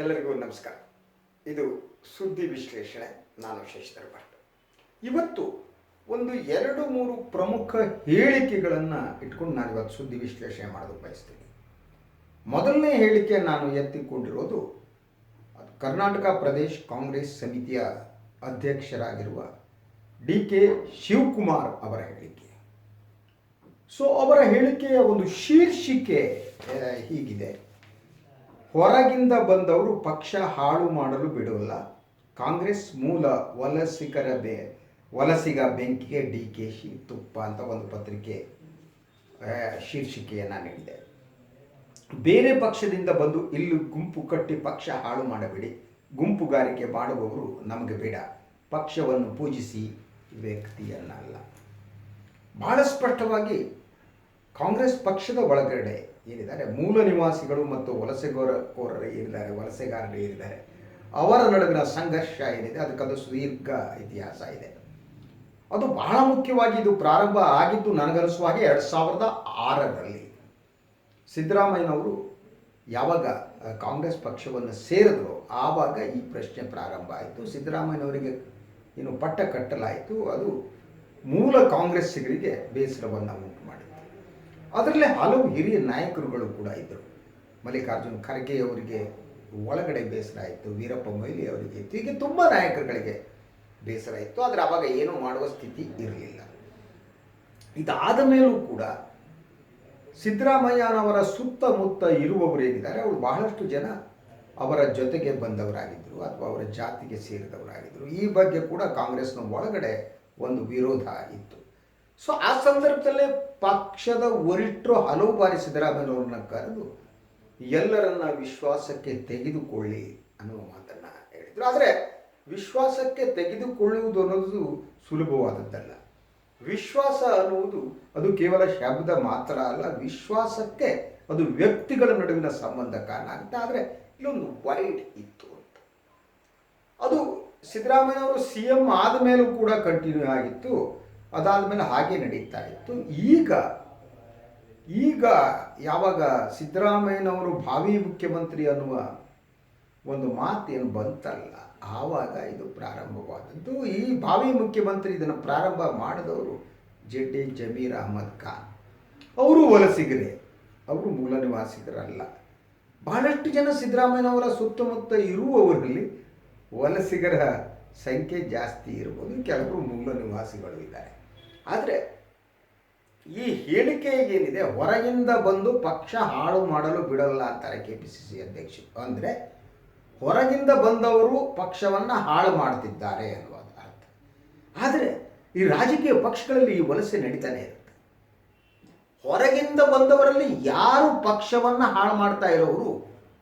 ಎಲ್ಲರಿಗೂ ನಮಸ್ಕಾರ. ಇದು ಸುದ್ದಿ ವಿಶ್ಲೇಷಣೆ, ನಾನು ಶಶಿಧರ್ ಭಟ್. ಇವತ್ತು ಒಂದು ಎರಡು ಮೂರು ಪ್ರಮುಖ ಹೇಳಿಕೆಗಳನ್ನು ಇಟ್ಕೊಂಡು ನಾನು ಇವತ್ತು ಸುದ್ದಿ ವಿಶ್ಲೇಷಣೆ ಮಾಡೋದಕ್ಕೆ ಬಯಸ್ತೀನಿ. ಮೊದಲನೇ ಹೇಳಿಕೆ ನಾನು ಎತ್ತಿಕೊಂಡಿರೋದು ಕರ್ನಾಟಕ ಪ್ರದೇಶ್ ಕಾಂಗ್ರೆಸ್ ಸಮಿತಿಯ ಅಧ್ಯಕ್ಷರಾಗಿರುವ ಡಿ ಕೆ ಶಿವಕುಮಾರ್ ಅವರ ಹೇಳಿಕೆ. ಸೊ ಅವರ ಹೇಳಿಕೆಯ ಒಂದು ಶೀರ್ಷಿಕೆ ಹೀಗಿದೆ. ಹೊರಗಿಂದ ಬಂದವರು ಪಕ್ಷ ಹಾಳು ಮಾಡಲು ಬಿಡೋಲ್ಲ. ಕಾಂಗ್ರೆಸ್ ಮೂಲ ವಲಸಿಗರ ಬೆ ವಲಸಿಗ ಬೆಂಕಿಗೆ ಡಿ ಕೆ ಶಿ ತುಪ್ಪ ಅಂತ ಒಂದು ಪತ್ರಿಕೆ ಶೀರ್ಷಿಕೆಯನ್ನು ನೀಡಿದೆ. ಬೇರೆ ಪಕ್ಷದಿಂದ ಬಂದು ಇಲ್ಲಿ ಗುಂಪು ಕಟ್ಟಿ ಪಕ್ಷ ಹಾಳು ಮಾಡಬೇಡಿ. ಗುಂಪುಗಾರಿಕೆ ಮಾಡುವವರು ನಮಗೆ ಬೇಡ. ಪಕ್ಷವನ್ನು ಪೂಜಿಸಿ ವ್ಯಕ್ತಿಯನ್ನಲ್ಲ. ಬಹಳ ಸ್ಪಷ್ಟವಾಗಿ ಕಾಂಗ್ರೆಸ್ ಪಕ್ಷದ ಒಳಗಡೆ ಏನಿದ್ದಾರೆ, ಮೂಲ ನಿವಾಸಿಗಳು ಮತ್ತು ವಲಸೆಗೋರಕೋರರು ಏನಿದ್ದಾರೆ ವಲಸೆಗಾರರು ಏನಿದ್ದಾರೆ ಅವರ ನಡುವಿನ ಸಂಘರ್ಷ ಏನಿದೆ, ಅದಕ್ಕದು ಸುದೀರ್ಘ ಇತಿಹಾಸ ಇದೆ. ಅದು ಬಹಳ ಮುಖ್ಯವಾಗಿ ಇದು ಪ್ರಾರಂಭ ಆಗಿದ್ದು ನನಗನಿಸುವ ಹಾಗೆ ಎರಡು ಸಾವಿರದ ಆರರಲ್ಲಿ. ಸಿದ್ದರಾಮಯ್ಯನವರು ಯಾವಾಗ ಕಾಂಗ್ರೆಸ್ ಪಕ್ಷವನ್ನು ಸೇರಿದ್ರು, ಆವಾಗ ಈ ಪ್ರಶ್ನೆ ಪ್ರಾರಂಭ ಆಯಿತು. ಸಿದ್ದರಾಮಯ್ಯನವರಿಗೆ ಏನು ಪಟ್ಟ ಕಟ್ಟಲಾಯಿತು. ಅದು ಮೂಲ ಕಾಂಗ್ರೆಸ್ಸಿಗರಿಗೆ ಬೇಸರವನ್ನು ಅದರಲ್ಲೇ ಹಲವು ಹಿರಿಯ ನಾಯಕರುಗಳು ಕೂಡ ಇದ್ದರು. ಮಲ್ಲಿಕಾರ್ಜುನ್ ಖರ್ಗೆ ಅವರಿಗೆ ಒಳಗಡೆ ಬೇಸರ ಆಯಿತು ವೀರಪ್ಪ ಮೊಯ್ಲಿ ಅವರಿಗೆ ಇತ್ತು. ಹೀಗೆ ತುಂಬ ನಾಯಕರುಗಳಿಗೆ ಬೇಸರ ಇತ್ತು ಆದರೆ ಆವಾಗ ಏನೂ ಮಾಡುವ ಸ್ಥಿತಿ ಇರಲಿಲ್ಲ. ಇದಾದ ಮೇಲೂ ಕೂಡ ಸಿದ್ದರಾಮಯ್ಯನವರ ಸುತ್ತಮುತ್ತ ಇರುವವರು ಏನಿದ್ದಾರೆ ಅವರು ಬಹಳಷ್ಟು ಜನ ಅವರ ಜೊತೆಗೆ ಬಂದವರಾಗಿದ್ದರು ಅಥವಾ ಅವರ ಜಾತಿಗೆ ಸೇರಿದವರಾಗಿದ್ದರು ಈ ಬಗ್ಗೆ ಕೂಡ ಕಾಂಗ್ರೆಸ್ನ ಒಳಗಡೆ ಒಂದು ವಿರೋಧ ಇತ್ತು. ಸೊ ಆ ಸಂದರ್ಭದಲ್ಲೇ ಪಕ್ಷದ ವರಿಷ್ಠರು ಹಲವು ಬಾರಿ ಸಿದ್ದರಾಮಯ್ಯನವ್ರನ್ನ ಕರೆದು, ಎಲ್ಲರನ್ನ ವಿಶ್ವಾಸಕ್ಕೆ ತೆಗೆದುಕೊಳ್ಳಿ ಅನ್ನುವ ಮಾತನ್ನ ಹೇಳಿದ್ರು. ಆದರೆ, ವಿಶ್ವಾಸಕ್ಕೆ ತೆಗೆದುಕೊಳ್ಳುವುದು ಅನ್ನೋದು ಸುಲಭವಾದದ್ದಲ್ಲ. ವಿಶ್ವಾಸ ಅನ್ನುವುದು ಅದು ಕೇವಲ ಶಬ್ದ ಮಾತ್ರ ಅಲ್ಲ, ವಿಶ್ವಾಸಕ್ಕೆ ಅದು ವ್ಯಕ್ತಿಗಳ ನಡುವಿನ ಸಂಬಂಧ ಕಾರಣ ಆಗುತ್ತೆ ಆದರೆ, ಇಲ್ಲೊಂದು ವೈಡ್ ಇತ್ತು ಅಂತ. ಅದು ಸಿದ್ದರಾಮಯ್ಯನವರು ಸಿ ಎಂ ಆದ ಮೇಲೂ ಕೂಡ ಕಂಟಿನ್ಯೂ ಆಗಿತ್ತು. ಅದಾದ ಮೇಲೆ ಹಾಗೆ ನಡೀತಾ ಇತ್ತು. ಈಗ ಈಗ ಯಾವಾಗ ಸಿದ್ದರಾಮಯ್ಯನವರು ಭಾವಿ ಮುಖ್ಯಮಂತ್ರಿ ಅನ್ನುವ ಒಂದು ಮಾತೇನು ಬಂತಲ್ಲ, ಆವಾಗ ಇದು ಪ್ರಾರಂಭವಾದದ್ದು. ಈ ಭಾವಿ ಮುಖ್ಯಮಂತ್ರಿ ಇದನ್ನು ಪ್ರಾರಂಭ ಮಾಡಿದವರು ಜೆ ಡಿ ಜಮೀರ್ ಅಹಮದ್ ಖಾನ್. ಅವರು ವಲಸಿಗರೇ, ಅವರು ಮೂಲ ನಿವಾಸಿಗರಲ್ಲ. ಬಹಳಷ್ಟು ಜನ ಸಿದ್ದರಾಮಯ್ಯನವರ ಸುತ್ತಮುತ್ತ ಇರುವವರಲ್ಲಿ ವಲಸಿಗರ ಸಂಖ್ಯೆ ಜಾಸ್ತಿ ಇರ್ಬೋದು. ಕೆಲವರು ಮೂಲ ನಿವಾಸಿಗಳು ಇದ್ದಾರೆ. ಆದರೆ ಈ ಹೇಳಿಕೆ ಏನಿದೆ ಹೊರಗಿಂದ ಬಂದು ಪಕ್ಷ ಹಾಳು ಮಾಡಲು ಬಿಡಲ್ಲ ಅಂತಾರೆ ಕೆ ಪಿ ಸಿ ಸಿ ಅಧ್ಯಕ್ಷರು ಅಂದರೆ ಹೊರಗಿಂದ ಬಂದವರು ಪಕ್ಷವನ್ನು ಹಾಳು ಮಾಡ್ತಿದ್ದಾರೆ ಅನ್ನುವ ಅರ್ಥ. ಆದರೆ ಈ ರಾಜಕೀಯ ಪಕ್ಷಗಳಲ್ಲಿ ಈ ವಲಸೆ ನಡೀತಾನೆ ಇರುತ್ತೆ. ಹೊರಗಿಂದ ಬಂದವರಲ್ಲಿ ಯಾರು ಪಕ್ಷವನ್ನು ಹಾಳು ಮಾಡ್ತಾ ಇರೋರು,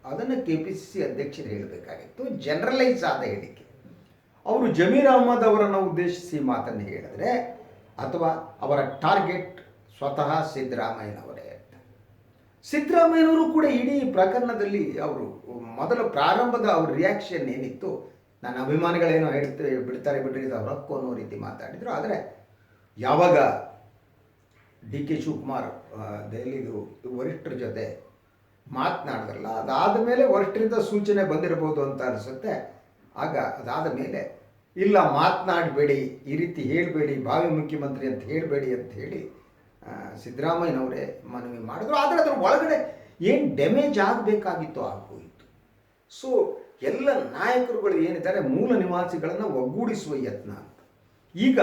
ಅದನ್ನು ಕೆ ಪಿ ಸಿ ಸಿ ಅಧ್ಯಕ್ಷರು ಹೇಳಬೇಕಾಗಿತ್ತು. ಜನರಲೈಸ್ ಆದ ಹೇಳಿಕೆ. ಅವರು ಜಮೀರ್ ಅಹಮದ್ ಅವರನ್ನು ಉದ್ದೇಶಿಸಿ ಮಾತನ್ನು ಹೇಳಿದ್ರೆ ಅಥವಾ ಅವರ ಟಾರ್ಗೆಟ್ ಸ್ವತಃ ಸಿದ್ದರಾಮಯ್ಯನವರೇ ಸಿದ್ದರಾಮಯ್ಯನವರು ಕೂಡ ಇಡೀ ಪ್ರಕರಣದಲ್ಲಿ ಅವರು ಮೊದಲ ಪ್ರಾರಂಭದ ಅವ್ರ ರಿಯಾಕ್ಷನ್ ಏನಿತ್ತು, ನನ್ನ ಅಭಿಮಾನಿಗಳೇನೋ ಹೇಳ್ತಾರೆ ಬಿಡ್ತಾರೆ ಬಿಡ್ರಿ ಇದು ಅವ್ರ ಹಕ್ಕು ಅನ್ನೋ ರೀತಿ ಮಾತಾಡಿದರು. ಆದರೆ ಯಾವಾಗ ಡಿ ಕೆ ಶಿವಕುಮಾರ್ ದೆಹಲಿದು ವರಿಷ್ಠರ ಜೊತೆ ಮಾತನಾಡಿದ್ರಲ್ಲ ಅದಾದ ಮೇಲೆ ವರಿಷ್ಠರಿಂದ ಸೂಚನೆ ಬಂದಿರಬಹುದು ಅಂತ ಅನಿಸುತ್ತೆ. ಆಗ ಅದಾದ ಮೇಲೆ ಇಲ್ಲ, ಮಾತನಾಡಬೇಡಿ, ಈ ರೀತಿ ಹೇಳಬೇಡಿ ಭಾವಿ ಮುಖ್ಯಮಂತ್ರಿ ಅಂತ ಹೇಳಬೇಡಿ ಅಂತ ಹೇಳಿ ಸಿದ್ದರಾಮಯ್ಯನವರೇ ಮನವಿ ಮಾಡಿದ್ರು. ಆದರೆ ಅದರ ಒಳಗಡೆ ಏನು ಡ್ಯಾಮೇಜ್ ಆಗಬೇಕಾಗಿತ್ತು, ಆಗೋಯಿತು. ಸೊ ಎಲ್ಲ ನಾಯಕರುಗಳು ಏನಿದ್ದಾರೆ, ಮೂಲ ನಿವಾಸಿಗಳನ್ನು ಒಗ್ಗೂಡಿಸುವ ಯತ್ನ ಅಂತ. ಈಗ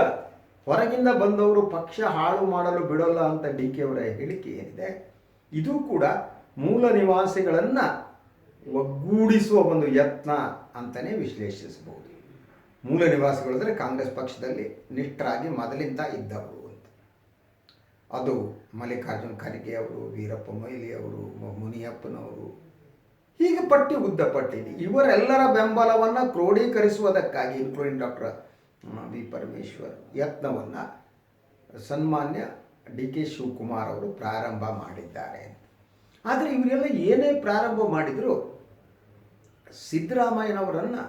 ಹೊರಗಿಂದ ಬಂದವರು ಪಕ್ಷ ಹಾಳು ಮಾಡಲು ಬಿಡೋಲ್ಲ ಅಂತ ಡಿ ಕೆ ಅವರ ಹೇಳಿಕೆ ಏನಿದೆ, ಇದು ಕೂಡ ಮೂಲ ನಿವಾಸಿಗಳನ್ನು ಒಗ್ಗೂಡಿಸುವ ಒಂದು ಯತ್ನ ಅಂತಲೇ ವಿಶ್ಲೇಷಿಸಬಹುದು. ಮೂಲ ನಿವಾಸಿಗಳು ಅಂದರೆ ಕಾಂಗ್ರೆಸ್ ಪಕ್ಷದಲ್ಲಿ ನಿಷ್ಠರಾಗಿ ಮೊದಲಿಂದ ಇದ್ದವರು ಅಂತ. ಅದು ಮಲ್ಲಿಕಾರ್ಜುನ್ ಖರ್ಗೆ ಅವರು, ವೀರಪ್ಪ ಮೊಯ್ಲಿ ಅವರು ಮುನಿಯಪ್ಪನವರು. ಹೀಗೆ ಪಟ್ಟಿ ಉದ್ದ ಪಟ್ಟಿದೆ ಇವರೆಲ್ಲರ ಬೆಂಬಲವನ್ನು ಕ್ರೋಢೀಕರಿಸುವುದಕ್ಕಾಗಿ ಇನ್ಕ್ಲೂಡಿಂಗ್ ಡಾಕ್ಟರ್ ವಿ ಪರಮೇಶ್ವರ್ ಯತ್ನವನ್ನು ಸನ್ಮಾನ್ಯ ಡಿ ಕೆ ಶಿವಕುಮಾರ್ ಅವರು ಪ್ರಾರಂಭ ಮಾಡಿದ್ದಾರೆ ಆದರೆ ಇವರೆಲ್ಲ ಏನೇ ಪ್ರಾರಂಭ ಮಾಡಿದರೂ ಸಿದ್ದರಾಮಯ್ಯನವರನ್ನು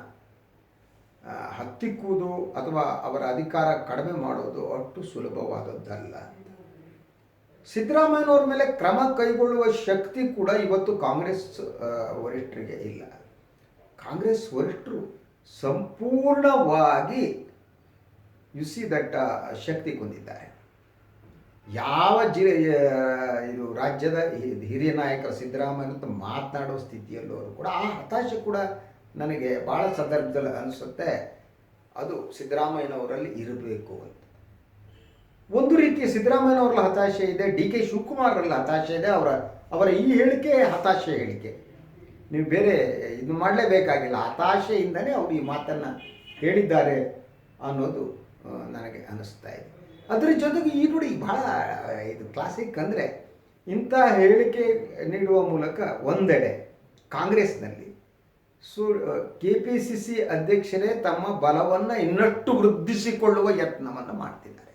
ಹತ್ತಿಕ್ಕುವುದು ಅಥವಾ ಅವರ ಅಧಿಕಾರ ಕಡಿಮೆ ಮಾಡೋದು ಅಷ್ಟು ಸುಲಭವಾದದ್ದಲ್ಲ ಸಿದ್ದರಾಮಯ್ಯನವ್ರ ಮೇಲೆ ಕ್ರಮ ಕೈಗೊಳ್ಳುವ ಶಕ್ತಿ ಕೂಡ ಇವತ್ತು ಕಾಂಗ್ರೆಸ್ ವರಿಷ್ಠರಿಗೆ ಇಲ್ಲ. ಕಾಂಗ್ರೆಸ್ ವರಿಷ್ಠರು ಸಂಪೂರ್ಣವಾಗಿ ಯು ಸಿ ದಟ್ ಶಕ್ತಿ ಹೊಂದಿದ್ದಾರೆ. ಯಾವ ಜಿ ಇದು ರಾಜ್ಯದ ಹಿರಿಯ ನಾಯಕರ ಸಿದ್ದರಾಮಯ್ಯ ಅಂತ ಮಾತನಾಡೋ ಸ್ಥಿತಿಯಲ್ಲೂ ಕೂಡ ಆ ಹತಾಶೆ ಕೂಡ ನನಗೆ ಭಾಳ ಸಂದರ್ಭದಲ್ಲಿ ಅನಿಸುತ್ತೆ, ಅದು ಸಿದ್ದರಾಮಯ್ಯನವರಲ್ಲಿ ಇರಬೇಕು ಅಂತ. ಒಂದು ರೀತಿಯ ಸಿದ್ದರಾಮಯ್ಯನವರಲ್ಲಿ ಹತಾಶೆ ಇದೆ, ಡಿ ಕೆ ಶಿವಕುಮಾರರಲ್ಲಿ ಹತಾಶೆ ಇದೆ, ಅವರ ಅವರ ಈ ಹೇಳಿಕೆ ಹತಾಶೆ ಹೇಳಿಕೆ. ನೀವು ಬೇರೆ ಇದು ಮಾಡಲೇಬೇಕಾಗಿಲ್ಲ ಹತಾಶೆಯಿಂದಲೇ ಅವರು ಈ ಮಾತನ್ನು ಹೇಳಿದ್ದಾರೆ ಅನ್ನೋದು ನನಗೆ ಅನ್ನಿಸ್ತಾ ಇದೆ. ಅದರ ಜೊತೆಗೆ ಈ ನೋಡಿ ಬಹಳ, ಇದು ಕ್ಲಾಸಿಕ್ ಅಂದರೆ ಇಂಥ ಹೇಳಿಕೆ ನೀಡುವ ಮೂಲಕ ಒಂದೆಡೆ ಕಾಂಗ್ರೆಸ್ನಲ್ಲಿ ಸು ಕೆ ಪಿ ಸಿ ಸಿ ಅಧ್ಯಕ್ಷರೇ ತಮ್ಮ ಬಲವನ್ನು ಇನ್ನಷ್ಟು ವೃದ್ಧಿಸಿಕೊಳ್ಳುವ ಯತ್ನವನ್ನು ಮಾಡ್ತಿದ್ದಾರೆ.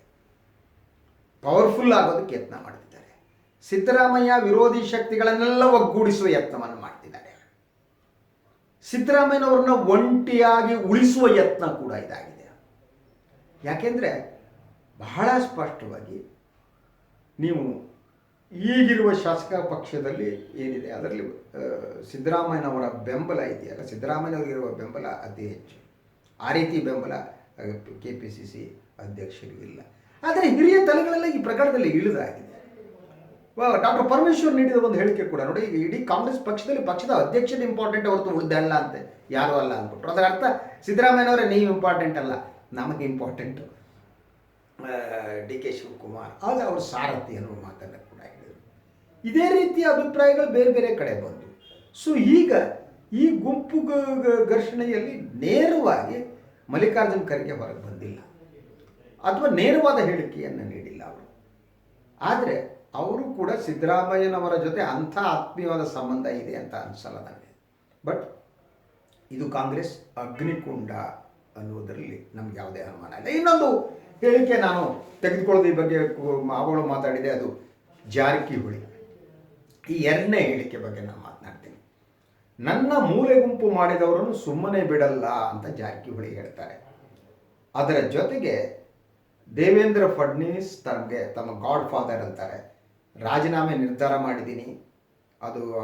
ಪವರ್ಫುಲ್ ಆಗೋದಕ್ಕೆ ಯತ್ನ ಮಾಡ್ತಿದ್ದಾರೆ. ಸಿದ್ದರಾಮಯ್ಯ ವಿರೋಧಿ ಶಕ್ತಿಗಳನ್ನೆಲ್ಲ ಒಗ್ಗೂಡಿಸುವ ಯತ್ನವನ್ನು ಮಾಡ್ತಿದ್ದಾರೆ. ಸಿದ್ದರಾಮಯ್ಯನವ್ರನ್ನ ಒಂಟಿಯಾಗಿ ಉಳಿಸುವ ಯತ್ನ ಕೂಡ ಇದಾಗಿದೆ. ಯಾಕೆಂದರೆ ಬಹಳ ಸ್ಪಷ್ಟವಾಗಿ ನೀವು ಈಗಿರುವ ಶಾಸಕ ಪಕ್ಷದಲ್ಲಿ ಏನಿದೆ ಅದರಲ್ಲಿ ಸಿದ್ದರಾಮಯ್ಯನವರ ಬೆಂಬಲ ಇದೆಯಲ್ಲ? ಸಿದ್ದರಾಮಯ್ಯನವರಿಗಿರುವ ಬೆಂಬಲ ಅತಿ ಹೆಚ್ಚು. ಆ ರೀತಿ ಬೆಂಬಲ ಕೆ ಪಿ ಸಿ ಸಿ ಅಧ್ಯಕ್ಷರಿಗಿಲ್ಲ ಆದರೆ ಹಿರಿಯ ತಲೆಗಳೆಲ್ಲ ಈ ಪ್ರಕರಣದಲ್ಲಿ ಇಳಿದಾಗಿದೆ. ಡಾಕ್ಟರ್ ಪರಮೇಶ್ವರ್ ನೀಡಿದ ಒಂದು ಹೇಳಿಕೆ ಕೂಡ, ನೋಡಿ, ಈಗ ಇಡೀ ಕಾಂಗ್ರೆಸ್ ಪಕ್ಷದಲ್ಲಿ ಪಕ್ಷದ ಅಧ್ಯಕ್ಷದ ಇಂಪಾರ್ಟೆಂಟ್ ಹೊರತು ಅಲ್ಲ ಅಂತೆ, ಯಾರೂ ಅಲ್ಲ ಅಂದ್ಬಿಟ್ರು. ಅದರ ಅರ್ಥ, ಸಿದ್ದರಾಮಯ್ಯನವರೇ, ನೀವು ಇಂಪಾರ್ಟೆಂಟ್ ಅಲ್ಲ, ನಮಗೆ ಇಂಪಾರ್ಟೆಂಟು ಡಿ ಕೆ ಶಿವಕುಮಾರ್ ಆದರೆ ಅವರು ಸಾರಥಿ ಅನ್ನುವ ಮಾತನ್ನು ಕೂಡ ಇದೇ ರೀತಿಯ ಅಭಿಪ್ರಾಯಗಳು ಬೇರೆ ಬೇರೆ ಕಡೆ ಬಂತು ಸೊ ಈಗ ಈ ಗುಂಪು ಘರ್ಷಣೆಯಲ್ಲಿ ನೇರವಾಗಿ ಮಲ್ಲಿಕಾರ್ಜುನ್ ಖರ್ಗೆ ಹೊರಗೆ ಬಂದಿಲ್ಲ. ಅಥವಾ ನೇರವಾದ ಹೇಳಿಕೆಯನ್ನು ನೀಡಿಲ್ಲ ಅವರು. ಆದರೆ ಅವರು ಕೂಡ ಸಿದ್ದರಾಮಯ್ಯನವರ ಜೊತೆ ಅಂಥ ಆತ್ಮೀಯವಾದ ಸಂಬಂಧ ಇದೆ ಅಂತ ಅನಿಸಲ್ಲ ನನಗೆ. ಬಟ್ ಇದು ಕಾಂಗ್ರೆಸ್ ಅಗ್ನಿಕುಂಡ ಅನ್ನುವುದರಲ್ಲಿ ನಮ್ಗೆ ಯಾವುದೇ ಅನುಮಾನ ಇಲ್ಲ. ಇನ್ನೊಂದು ಹೇಳಿಕೆ ನಾನು ತೆಗೆದುಕೊಳ್ಳೋದು ಈ ಬಗ್ಗೆ ಅವಳು ಮಾತಾಡಿದೆ, ಅದು ಜಾರಕಿಹೊಳಿ. ಈ ಎರಡನೇ ಹೇಳಿಕೆ ಬಗ್ಗೆ ನಾನು ಮಾತನಾಡ್ತೀನಿ. ನನ್ನ ಮೂಲೆ ಗುಂಪು ಮಾಡಿದವರನ್ನು ಸುಮ್ಮನೆ ಬಿಡಲ್ಲ ಅಂತ ಜಾರಕಿಹೊಳಿ ಹೇಳ್ತಾರೆ. ಅದರ ಜೊತೆಗೆ ದೇವೇಂದ್ರ ಫಡ್ನೀಸ್ ತಮಗೆ ತಮ್ಮ ಗಾಡ್ ಫಾದರ್ ಅಂತಾರೆ. ರಾಜೀನಾಮೆ ನಿರ್ಧಾರ ಮಾಡಿದ್ದೀನಿ. ಅದು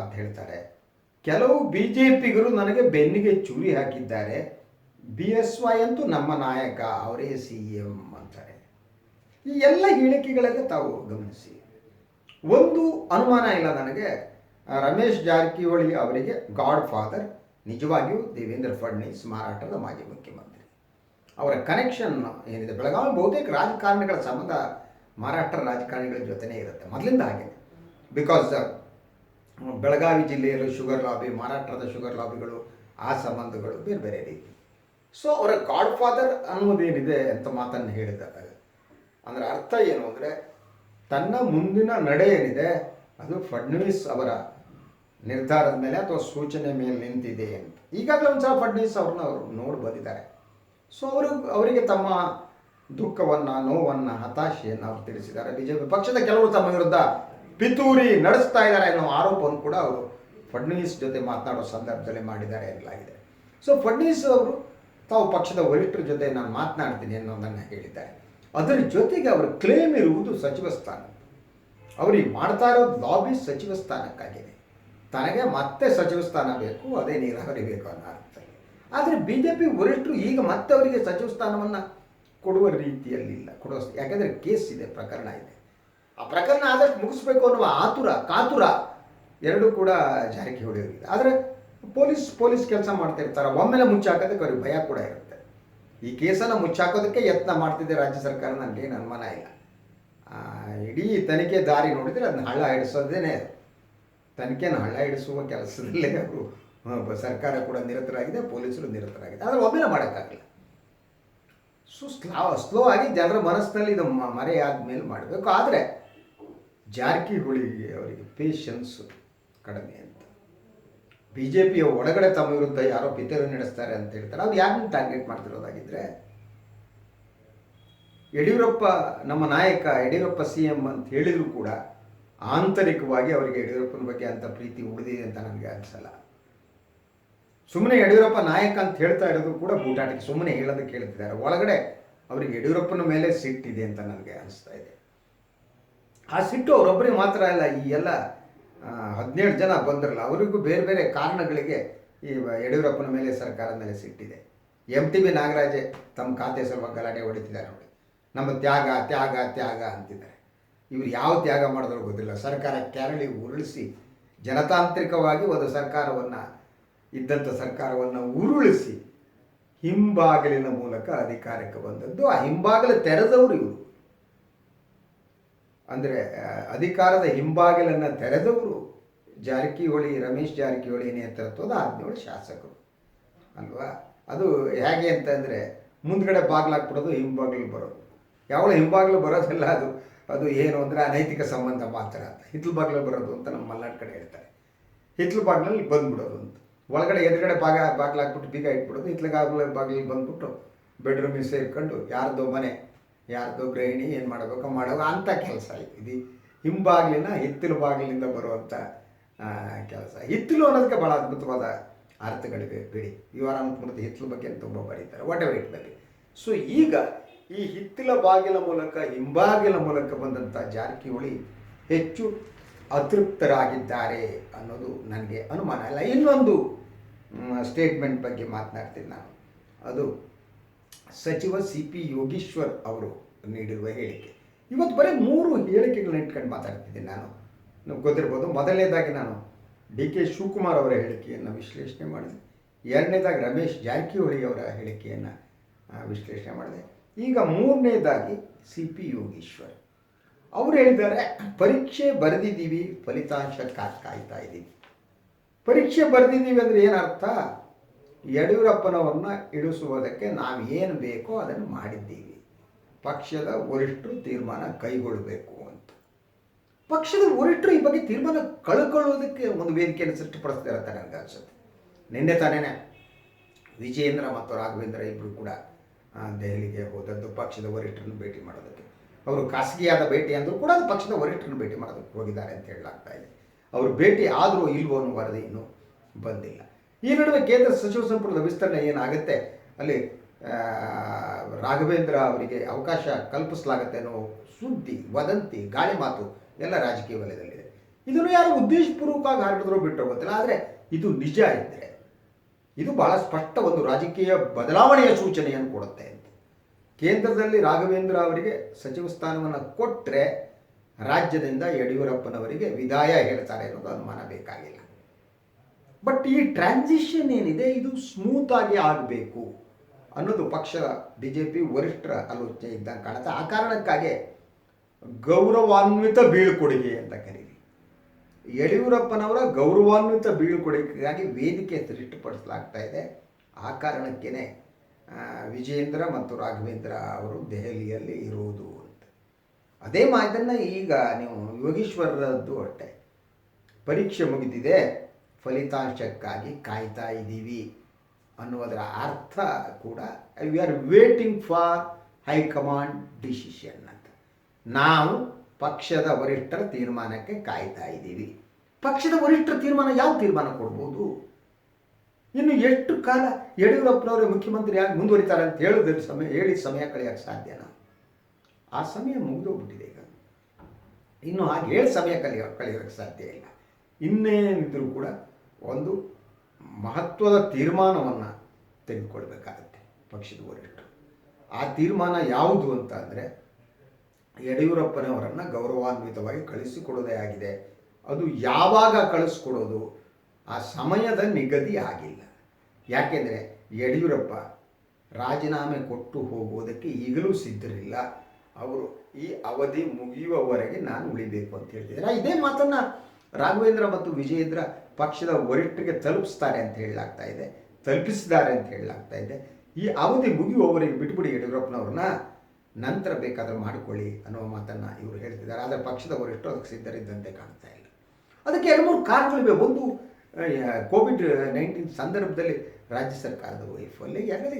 ಅಂತ ಹೇಳ್ತಾರೆ. ಕೆಲವು ಬಿ ಜೆ ಪಿಗರು ನನಗೆ ಬೆನ್ನಿಗೆ ಚೂರಿ ಹಾಕಿದ್ದಾರೆ. ಬಿ ಎಸ್ ವೈ ಅಂತೂ ನಮ್ಮ ನಾಯಕ, ಅವರೇ ಸಿ ಎಂ ಅಂತಾರೆ. ಈ ಎಲ್ಲ ಹೇಳಿಕೆಗಳನ್ನು ತಾವು ಗಮನಿಸಿ. ಒಂದು ಅನುಮಾನ ಇಲ್ಲ ನನಗೆ. ರಮೇಶ್ ಜಾರಕಿಹೊಳಿ ಅವರಿಗೆ ಗಾಡ್ ಫಾದರ್ ನಿಜವಾಗಿಯೂ ದೇವೇಂದ್ರ ಫಡ್ನವೀಸ್ ಮಾರಾಟದ ಮಾಜಿ ಮುಖ್ಯಮಂತ್ರಿ. ಅವರ ಕನೆಕ್ಷನ್ ಏನಿದೆ? ಬೆಳಗಾವಿ ಬಹುತೇಕ ರಾಜಕಾರಣಿಗಳ ಸಂಬಂಧ ಮಾರಾಟ ರಾಜಕಾರಣಿಗಳ ಜೊತೆನೇ ಇರುತ್ತೆ. ಮೊದಲಿಂದ ಹಾಗೆ. ಬಿಕಾಸ್ ಬೆಳಗಾವಿ ಜಿಲ್ಲೆಯಲ್ಲಿ ಶುಗರ್ ಲಾಬಿ ಮಾರಾಟದ ಶುಗರ್ ಲಾಬಿಗಳು ಆ ಸಂಬಂಧಗಳು ಬೇರೆ ಬೇರೆ ರೀತಿ. ಸೊ ಅವರ ಗಾಡ್ ಫಾದರ್ ಅನ್ನೋದೇನಿದೆ ಅಂತ ಮಾತನ್ನು ಹೇಳಿದ್ದಾರೆ ಅಂದರೆ ಅರ್ಥ ಏನು ಅಂದರೆ ತನ್ನ ಮುಂದಿನ ನಡೆ ಏನಿದೆ, ಅದು ಫಡ್ನವೀಸ್ ಅವರ ನಿರ್ಧಾರದ ಮೇಲೆ ಅಥವಾ ಸೂಚನೆ ಮೇಲೆ ನಿಂತಿದೆ ಅಂತ. ಈಗಾಗಲೇ ಒಂದು ಸಲ ಫಡ್ನವೀಸ್ ಅವ್ರನ್ನ ಅವರು ನೋಡಿ ಬಂದಿದ್ದಾರೆ ಸೊ ಅವರು, ಅವರಿಗೆ ತಮ್ಮ ದುಃಖವನ್ನು, ನೋವನ್ನು, ಹತಾಶೆಯನ್ನು ಅವರು ತಿಳಿಸಿದ್ದಾರೆ. ಬಿ ಜೆ ಪಿ ಪಕ್ಷದ ಕೆಲವರು ತಮ್ಮ ವಿರುದ್ಧ ಪಿತೂರಿ ನಡೆಸ್ತಾ ಇದ್ದಾರೆ ಅನ್ನೋ ಆರೋಪವನ್ನು ಕೂಡ ಅವರು ಫಡ್ನವೀಸ್ ಜೊತೆ ಮಾತನಾಡೋ ಸಂದರ್ಭದಲ್ಲಿ ಮಾಡಿದ್ದಾರೆ ಎನ್ನಲಾಗಿದೆ. ಸೊ ಫಡ್ನವೀಸ್ ಅವರು ತಾವು ಪಕ್ಷದ ವರಿಷ್ಠರ ಜೊತೆ ನಾನು ಮಾತನಾಡ್ತೀನಿ ಅನ್ನೋದನ್ನು ಹೇಳಿದ್ದಾರೆ. ಅದರ ಜೊತೆಗೆ ಅವರ ಕ್ಲೇಮ್ ಇರುವುದು ಸಚಿವ ಸ್ಥಾನ. ಅವರಿಗೆ ಮಾಡ್ತಾ ಇರೋ ಲಾಬಿ ಸಚಿವ ಸ್ಥಾನಕ್ಕಾಗಿದೆ. ತನಗೆ ಮತ್ತೆ ಸಚಿವ ಸ್ಥಾನ ಬೇಕು, ಅದೇ ನೀರಾವರಿ ಬೇಕು ಅನ್ನೋ ಆದರೆ ಬಿ ಜೆ ಪಿ ವರಿಷ್ಠರು ಈಗ ಮತ್ತೆ ಅವರಿಗೆ ಸಚಿವ ಸ್ಥಾನವನ್ನು ಕೊಡುವ ರೀತಿಯಲ್ಲಿಲ್ಲ ಕೊಡುವ ಯಾಕೆಂದರೆ ಕೇಸ್ ಇದೆ, ಪ್ರಕರಣ ಇದೆ. ಆ ಪ್ರಕರಣ ಆದಷ್ಟು ಮುಗಿಸ್ಬೇಕು ಅನ್ನುವ ಆತುರ, ಕಾತುರ ಎರಡೂ ಕೂಡ ಜಾರಿಗೆ ಹೊಡೆಯೋದಿಲ್ಲ ಆದರೆ ಪೊಲೀಸ್ ಪೊಲೀಸ್ ಕೆಲಸ ಮಾಡ್ತಾ ಇರ್ತಾರೆ. ಒಮ್ಮೆಲೆ ಹಾಕೋದಕ್ಕೆ ಅವ್ರಿಗೆ ಭಯ ಕೂಡ ಇರುತ್ತೆ. ಈ ಕೇಸನ್ನು ಮುಚ್ಚಾಕೋದಕ್ಕೆ ಯತ್ನ ಮಾಡ್ತಿದ್ದೆ ರಾಜ್ಯ ಸರ್ಕಾರ ನನಗೇನು ಅನುಮಾನ ಇಲ್ಲ. ಇಡೀ ತನಿಖೆ ದಾರಿ ನೋಡಿದರೆ ಅದನ್ನ ಹಳ್ಳ ಹಿಡಿಸೋದೇನೆ ತನಿಖೆನ ಹಳ್ಳ ಹಿಡಿಸುವ ಕೆಲಸದಲ್ಲೇ ಅವರು ಸರ್ಕಾರ ಕೂಡ ನಿರತರಾಗಿದೆ, ಪೊಲೀಸರು ನಿರತರಾಗಿದೆ. ಆದರೆ ಒಮ್ಮೆಲೆ ಮಾಡೋಕ್ಕಾಗಲ್ಲ. ಸೊ ಸ್ಲಾ, ಸ್ಲೋ ಆಗಿ ಜನರ ಮನಸ್ಸಿನಲ್ಲಿ ಇದು ಮರೆ ಮರೆಯಾದ ಮೇಲೆ ಮಾಡಬೇಕು. ಆದರೆ ಜಾರಕಿಹೊಳಿ ಅವರಿಗೆ ಪೇಷನ್ಸ್ ಕಡಿಮೆ ಅಂತ. ಬಿ ಜೆ ಪಿಯ ಒಳಗಡೆ ತಮ್ಮ ವಿರುದ್ಧ ಯಾರೋ ಪಿತೂರಿ ನಡೆಸ್ತಾರೆ ಅಂತ ಹೇಳ್ತಾರೆ. ಅವ್ರು ಯಾರನ್ನು ಟಾರ್ಗೆಟ್ ಮಾಡ್ತಿರೋದಾಗಿದ್ದರೆ ಯಡಿಯೂರಪ್ಪ, ನಮ್ಮ ನಾಯಕ, ಯಡಿಯೂರಪ್ಪ ಸಿ ಎಂ ಅಂತ ಹೇಳಿದರೂ ಕೂಡ ಆಂತರಿಕವಾಗಿ ಅವರಿಗೆ ಯಡಿಯೂರಪ್ಪನ ಬಗ್ಗೆ ಅಂತ ಪ್ರೀತಿ ಉಳಿದಿದೆ ಅಂತ ನನಗೆ ಅನಿಸಲ್ಲ. ಸುಮ್ಮನೆ ಯಡಿಯೂರಪ್ಪ ನಾಯಕ ಅಂತ ಹೇಳ್ತಾ ಇರೋದು ಕೂಡ ಬೂಟಾಟಿಕೆ ಸುಮ್ಮನೆ ಹೇಳೋದಕ್ಕೆ ಹೇಳ್ತಿದ್ದಾರೆ ಒಳಗಡೆ ಅವರಿಗೆ ಯಡಿಯೂರಪ್ಪನ ಮೇಲೆ ಸಿಟ್ಟಿದೆ ಅಂತ ನನಗೆ ಅನಿಸ್ತಾ ಇದೆ. ಆ ಸಿಟ್ಟು ಅವರೊಬ್ಬರಿಗೆ ಮಾತ್ರ ಅಲ್ಲ, ಈ ಎಲ್ಲ ಹದಿನೇಳು ಜನ ಬಂದ್ರಲ್ಲ, ಅವರಿಗೂ ಬೇರೆ ಬೇರೆ ಕಾರಣಗಳಿಗೆ ಈ ಯಡಿಯೂರಪ್ಪನ ಮೇಲೆ, ಸರ್ಕಾರದ ಮೇಲೆ ಸಿಟ್ಟಿದೆ. ಎಂ ಟಿ ಬಿ ನಾಗರಾಜೆ ತಮ್ಮ ಖಾತೆ ಸ್ವಲ್ಪ ಗಲಾಟೆ ಹೊಡಿತಿದ್ದಾರೆ ನೋಡಿ. ನಮ್ಮ ತ್ಯಾಗ ತ್ಯಾಗ ತ್ಯಾಗ ಅಂತಿದ್ದಾರೆ. ಇವರು ಯಾವ ತ್ಯಾಗ ಮಾಡಿದ್ರು ಗೊತ್ತಿಲ್ಲ. ಸರ್ಕಾರ ಕೆರಳಿ ಉರುಳಿಸಿ, ಜನತಾಂತ್ರಿಕವಾಗಿ ಒಂದು ಸರ್ಕಾರವನ್ನು, ಇದ್ದಂಥ ಸರ್ಕಾರವನ್ನು ಉರುಳಿಸಿ, ಹಿಂಬಾಗಿಲಿನ ಮೂಲಕ ಅಧಿಕಾರಕ್ಕೆ ಬಂದದ್ದು. ಆ ಹಿಂಬಾಗಿಲು ತೆರೆದವರು ಇವರು. ಅಂದರೆ ಅಧಿಕಾರದ ಹಿಂಬಾಗಿಲನ್ನು ತೆರೆದವರು ಜಾರಕಿಹೊಳಿ, ರಮೇಶ್ ಜಾರಕಿಹೊಳಿ ನೇತೃತ್ವದ ಹದಿನೇಳು ಶಾಸಕರು. ಅಲ್ವಾ? ಅದು ಹೇಗೆ ಅಂತಂದರೆ ಮುಂದ್ಗಡೆ ಬಾಗಿಲಾಕ್ಬಿಡೋದು ಹಿಂಬಾಗ್ಲು ಬರೋದು. ಯಾವಳು ಹಿಂಬಾಗ್ಲು ಬರೋದಿಲ್ಲ ಅದು ಅದು ಏನು ಅಂದರೆ ಅನೈತಿಕ ಸಂಬಂಧ ಮಾತ್ರ ಅಂತ. ಹಿತ್ಲು ಬಾಗಿಲು ಬರೋದು ಅಂತ ನಮ್ಮ ಮಲ್ನಾಡ್ ಕಡೆ ಹೇಳ್ತಾರೆ. ಹಿತ್ಲು ಬಾಗಿಲಲ್ಲಿ ಬಂದ್ಬಿಡೋದು ಅಂತ. ಒಳಗಡೆ ಎದುರುಗಡೆ ಬಾಗ ಹಾಕ್ಬಿಟ್ಟು ಬೀಗ ಇಟ್ಬಿಡೋದು ಹಿತ್ಲಗಾಗಲ ಬಾಗಿಲಿಗೆ ಬಂದ್ಬಿಟ್ಟು ಬೆಡ್ರೂಮಿಗೆ ಸೇರ್ಕೊಂಡು ಯಾರ್ದೋ ಮನೆ, ಯಾರ್ದೋ ಗೃಹಿಣಿ ಏನು ಮಾಡಬೇಕೋ ಮಾಡೋ ಅಂಥ ಕೆಲಸ ಇದು. ಹಿಂಬಾಗಿಲಿನ ಹಿತ್ತಲು ಬಾಗಿಲಿಂದ ಬರುವಂಥ ಕೆಲಸ. ಹಿತ್ತಲು ಅನ್ನೋದಕ್ಕೆ ಭಾಳ ಅದ್ಭುತವಾದ ಅರ್ಥಗಳಿವೆ ಬಿಡಿ. ಅನಂತಮೂರ್ತಿ ಹಿತ್ತಲು ಬಗ್ಗೆ ತುಂಬ ಬರೀತಾರೆ ವಾಟ್ ಎವರ್ ಇಟ್ ಬಗ್ಗೆ ಸೊ ಈಗ ಈ ಹಿತ್ತಲ ಬಾಗಿಲ ಮೂಲಕ ಹಿಂಬಾಗಿಲ ಮೂಲಕ ಬಂದಂಥ ಜಾರಕಿಹೊಳಿ ಹೆಚ್ಚು ಅತೃಪ್ತರಾಗಿದ್ದಾರೆ ಅನ್ನೋದು ನನಗೆ ಅನುಮಾನ ಇಲ್ಲ ಇನ್ನೊಂದು ಸ್ಟೇಟ್ಮೆಂಟ್ ಬಗ್ಗೆ ಮಾತನಾಡ್ತೀನಿ ನಾನು. ಅದು ಸಚಿವ ಸಿ ಪಿ ಯೋಗೀಶ್ವರ್ ಅವರು ನೀಡಿರುವ ಹೇಳಿಕೆ. ಇವತ್ತು ಬರೀ ಮೂರು ಹೇಳಿಕೆಗಳನ್ನ ಇಟ್ಕೊಂಡು ಮಾತಾಡ್ತಿದ್ದೀನಿ ನಾನು. ನಿಮ್ಗೆ ಗೊತ್ತಿರ್ಬೋದು. ಮೊದಲನೇದಾಗಿ ನಾನು ಡಿ ಕೆ ಶಿವಕುಮಾರ್ ಅವರ ಹೇಳಿಕೆಯನ್ನು ವಿಶ್ಲೇಷಣೆ ಮಾಡಿದೆ. ಎರಡನೇದಾಗಿ ರಮೇಶ್ ಜಾರಕಿಹೊಳಿ ಅವರ ಹೇಳಿಕೆಯನ್ನು ವಿಶ್ಲೇಷಣೆ ಮಾಡಿದೆ. ಈಗ ಮೂರನೇದಾಗಿ ಸಿ ಪಿ ಯೋಗೀಶ್ವರ್. ಅವರು ಹೇಳಿದ್ದಾರೆ, ಪರೀಕ್ಷೆ ಬರೆದಿದ್ದೀವಿ, ಫಲಿತಾಂಶ ಕಾಯ್ತಾ ಇದ್ದೀವಿ. ಪರೀಕ್ಷೆ ಬರೆದಿದ್ದೀವಿ ಅಂದರೆ ಏನರ್ಥ? ಯಡಿಯೂರಪ್ಪನವ್ರನ್ನ ಇಳಿಸುವುದಕ್ಕೆ ನಾವು ಏನು ಬೇಕೋ ಅದನ್ನು ಮಾಡಿದ್ದೀವಿ. ಪಕ್ಷದ ವರಿಷ್ಠರು ತೀರ್ಮಾನ ಕೈಗೊಳ್ಳಬೇಕು ಪಕ್ಷದ ವರಿಷ್ಠರು ಈ ಬಗ್ಗೆ ತೀರ್ಮಾನ ಕಳ್ಕೊಳ್ಳೋದಕ್ಕೆ ಒಂದು ವೇದಿಕೆಯನ್ನು ಸೃಷ್ಟಿಪಡಿಸ್ತಾ ಇರ್ತಾರೆ ನನಗೆ ಅನ್ಸುತ್ತೆ ನಿನ್ನೆ ತಾನೇ ವಿಜಯೇಂದ್ರ ಮತ್ತು ರಾಘವೇಂದ್ರ ಇಬ್ಬರು ಕೂಡ ದೆಹಲಿಗೆ ಹೋದದ್ದು ಪಕ್ಷದ ವರಿಷ್ಠರನ್ನು ಭೇಟಿ ಮಾಡೋದಕ್ಕೆ. ಅವರು ಖಾಸಗಿಯಾದ ಭೇಟಿ ಅಂದರೂ ಕೂಡ ಅದು ಪಕ್ಷದ ವರಿಷ್ಠರನ್ನು ಭೇಟಿ ಮಾಡೋದಕ್ಕೆ ಹೋಗಿದ್ದಾರೆ ಅಂತ ಹೇಳಲಾಗ್ತಾ ಇದೆ. ಅವರು ಭೇಟಿ ಆದರೂ ಇಲ್ವೋ ಅನ್ನೋ ವರದಿ ಇನ್ನೂ ಬಂದಿಲ್ಲ. ಈ ನಡುವೆ ಕೇಂದ್ರ ಸಚಿವ ಸಂಪುಟದ ವಿಸ್ತರಣೆ ಏನಾಗುತ್ತೆ? ಅಲ್ಲಿ ರಾಘವೇಂದ್ರ ಅವರಿಗೆ ಅವಕಾಶ ಕಲ್ಪಿಸಲಾಗುತ್ತೆ ಅನ್ನೋ ಸುದ್ದಿ, ವದಂತಿ, ಗಾಳಿ ಮಾತು ಎಲ್ಲ ರಾಜಕೀಯ ವಲಯದಲ್ಲಿದೆ. ಇದನ್ನು ಯಾರು ಉದ್ದೇಶಪೂರ್ವಕವಾಗಿ ಹರಡಿದ್ರು ಬಿಟ್ಟು ಗೊತ್ತಿಲ್ಲ, ಆದರೆ ಇದು ನಿಜ ಇದ್ದರೆ ಇದು ಬಹಳ ಸ್ಪಷ್ಟ ಒಂದು ರಾಜಕೀಯ ಬದಲಾವಣೆಯ ಸೂಚನೆಯನ್ನು ಕೊಡುತ್ತೆ ಅಂತ. ಕೇಂದ್ರದಲ್ಲಿ ರಾಘವೇಂದ್ರ ಅವರಿಗೆ ಸಚಿವ ಸ್ಥಾನವನ್ನು ಕೊಟ್ಟರೆ ರಾಜ್ಯದಿಂದ ಯಡಿಯೂರಪ್ಪನವರಿಗೆ ವಿದಾಯ ಹೇಳ್ತಾರೆ ಅನ್ನೋದು ಅನುಮಾನ ಬೇಕಾಗಿಲ್ಲ ಬಟ್ ಈ ಟ್ರಾನ್ಸಿಷನ್ ಏನಿದೆ, ಇದು ಸ್ಮೂತ್ ಆಗಿ ಆಗಬೇಕು ಅನ್ನೋದು ಪಕ್ಷದ ಬಿ ಜೆ ಪಿ ವರಿಷ್ಠರ ಆಲೋಚನೆ ಇದ್ದಂಗೆ ಕಾಣುತ್ತೆ. ಆ ಕಾರಣಕ್ಕಾಗಿ ಗೌರವಾನ್ವಿತ ಬೀಳ್ಕೊಡುಗೆ ಅಂತ ಕರೀರಿ. ಯಡಿಯೂರಪ್ಪನವರ ಗೌರವಾನ್ವಿತ ಬೀಳ್ಕೊಡುಗೆಗಾಗಿ ವೇದಿಕೆ ಸೃಷ್ಟಿಪಡಿಸಲಾಗ್ತಾ ಇದೆ. ಆ ಕಾರಣಕ್ಕೇನೆ ವಿಜೇಂದ್ರ ಮತ್ತು ರಾಘವೇಂದ್ರ ಅವರು ದೆಹಲಿಯಲ್ಲಿ ಇರುವುದು ಅಂತ. ಅದೇ ಮಾತನ್ನು ಈಗ ನೀವು ಯೋಗೀಶ್ವರದ್ದು ಅಷ್ಟೆ ಪರೀಕ್ಷೆ ಮುಗಿದಿದೆ, ಫಲಿತಾಂಶಕ್ಕಾಗಿ ಕಾಯ್ತಾ ಇದ್ದೀವಿ ಅನ್ನುವುದರ ಅರ್ಥ ಕೂಡ we are waiting for high command decision ನಾವು ಪಕ್ಷದ ವರಿಷ್ಠರ ತೀರ್ಮಾನಕ್ಕೆ ಕಾಯ್ತಾ ಇದ್ದೀವಿ. ಪಕ್ಷದ ವರಿಷ್ಠರ ತೀರ್ಮಾನ ಯಾವ ತೀರ್ಮಾನ ಕೊಡ್ಬೋದು? ಇನ್ನು ಎಷ್ಟು ಕಾಲ ಯಡಿಯೂರಪ್ಪನವರೇ ಮುಖ್ಯಮಂತ್ರಿ ಯಾಕೆ ಮುಂದುವರಿತಾರೆ ಅಂತ ಹೇಳಿದ್ರೆ ಸಮಯ ಹೇಳಿ ಸಮಯ ಕಳೆಯೋಕ್ಕೆ ಸಾಧ್ಯನಾ ಆ ಸಮಯ ಮುಗಿದೋಗ್ಬಿಟ್ಟಿದೆ ಈಗ. ಇನ್ನು ಹಾಗೆ ಹೇಳಿ ಸಮಯ ಕಲಿಯೋ ಕಳೆಯೋಕ್ಕೆ ಸಾಧ್ಯ ಇಲ್ಲ. ಇನ್ನೇನಿದ್ರೂ ಕೂಡ ಒಂದು ಮಹತ್ವದ ತೀರ್ಮಾನವನ್ನು ತೆಗೆದುಕೊಳ್ಬೇಕಾಗತ್ತೆ ಪಕ್ಷದ ವರಿಷ್ಠರು. ಆ ತೀರ್ಮಾನ ಯಾವುದು ಅಂತ ಅಂದರೆ ಯಡಿಯೂರಪ್ಪನವರನ್ನು ಗೌರವಾನ್ವಿತವಾಗಿ ಕಳಿಸಿಕೊಡೋದೇ ಆಗಿದೆ. ಅದು ಯಾವಾಗ ಕಳಿಸ್ಕೊಡೋದು? ಆ ಸಮಯದ ನಿಗದಿ ಆಗಿಲ್ಲ. ಯಾಕೆಂದರೆ ಯಡಿಯೂರಪ್ಪ ರಾಜೀನಾಮೆ ಕೊಟ್ಟು ಹೋಗುವುದಕ್ಕೆ ಈಗಲೂ ಸಿದ್ಧರಿಲ್ಲ. ಅವರು ಈ ಅವಧಿ ಮುಗಿಯುವವರೆಗೆ ನಾನು ಉಳಿಬೇಕು ಅಂತ ಹೇಳ್ತಿದ್ದಾರೆ. ಇದೇ ಮಾತನ್ನು ರಾಘವೇಂದ್ರ ಮತ್ತು ವಿಜಯೇಂದ್ರ ಪಕ್ಷದ ವರಿಷ್ಠರಿಗೆ ತಲುಪಿಸ್ತಾರೆ ಅಂತ ಹೇಳಲಾಗ್ತಾ ಇದೆ. ತಲುಪಿಸಿದ್ದಾರೆ ಅಂತ ಹೇಳಲಾಗ್ತಾ ಇದೆ. ಈ ಅವಧಿ ಮುಗಿಯುವವರೆಗೆ ಬಿಟ್ಬಿಡಿ ಯಡಿಯೂರಪ್ಪನವ್ರನ್ನ. ನಂತರ ಬೇಕಾದರೂ ಮಾಡಿಕೊಳ್ಳಿ ಅನ್ನುವ ಮಾತನ್ನು ಇವರು ಹೇಳ್ತಿದ್ದಾರೆ. ಆದರೆ ಪಕ್ಷದವರು ಎಷ್ಟೋ ಅದಕ್ಕೆ ಸಿದ್ಧರಿದ್ದಂತೆ ಕಾಣ್ತಾ ಇಲ್ಲ. ಅದಕ್ಕೆ ಎರಡು ಮೂರು ಕಾರಣಗಳಿವೆ. ಒಂದು ಕೋವಿಡ್ ನೈನ್ಟೀನ್ ಸಂದರ್ಭದಲ್ಲಿ ರಾಜ್ಯ ಸರ್ಕಾರದ ವೈಫಲ್ಯ. ಯಾಕಂದರೆ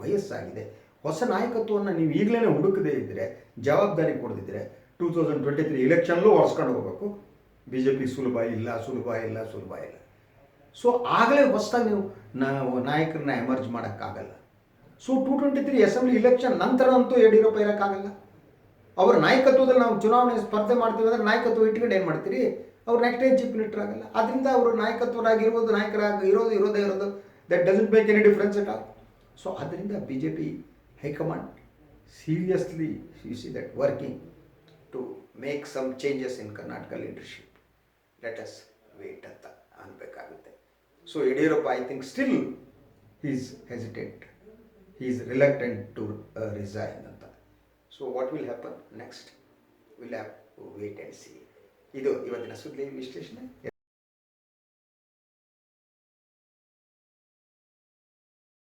ವಯಸ್ಸಾಗಿದೆ. ಹೊಸ ನಾಯಕತ್ವವನ್ನು ನೀವು ಈಗಲೇ ಹುಡುಕದೇ ಇದ್ದರೆ ಜವಾಬ್ದಾರಿ ಕೊಡದಿದ್ದರೆ ಟೂ ತೌಸಂಡ್ ಟ್ವೆಂಟಿ ತ್ರೀ ಇಲೆಕ್ಷನ್ಲೂ ಒರೆಸ್ಕೊಂಡು ಹೋಗಬೇಕು. ಬಿ ಜೆ ಪಿ ಸುಲಭ ಇಲ್ಲ ಸುಲಭ ಇಲ್ಲ ಸುಲಭ ಇಲ್ಲ. ಸೊ ಆಗಲೇ ಹೊಸದಾಗಿ ನೀವು ನಾವು ನಾಯಕರನ್ನ ಎಮರ್ಜ್ ಮಾಡೋಕ್ಕಾಗಲ್ಲ. So two twenty three assembly election ನಂತರ ಅಂತೂ ಯಡಿಯೂರಪ್ಪ ಇರೋಕ್ಕಾಗಲ್ಲ. ಅವ್ರ ನಾಯಕತ್ವದಲ್ಲಿ ನಾವು ಚುನಾವಣೆ ಸ್ಪರ್ಧೆ ಮಾಡ್ತೀವಿ ಅಂದರೆ ನಾಯಕತ್ವ ಇಟ್ಕೊಂಡು ಏನು ಮಾಡ್ತೀರಿ? ಅವ್ರು ನೆಕ್ಸ್ಟ್ ಟೈಮ್ ಚೀಫ್ ಮಿನಿಸ್ಟರ್ ಆಗಲ್ಲ. ಅದರಿಂದ ಅವರು ನಾಯಕತ್ವರಾಗಿರ್ಬೋದು, ನಾಯಕರಾಗಿ ಇರೋದು, ಇರೋದೇ ಇರೋದು. That doesn't make any difference at all so ಅದರಿಂದ B J P high command seriously you see that working to make some changes in Karnataka leadership let us wait ಅಂತ ಅನ್ಬೇಕಾಗುತ್ತೆ. So Yediyurappa I think still is hesitate is reluctant to resign ಅಂತ. So what will happen next will have wait and see ಇದು ಇವತ್ತಿನ ಸುದ್ದಿ, ವಿಶ್ಲೇಷಣೆ.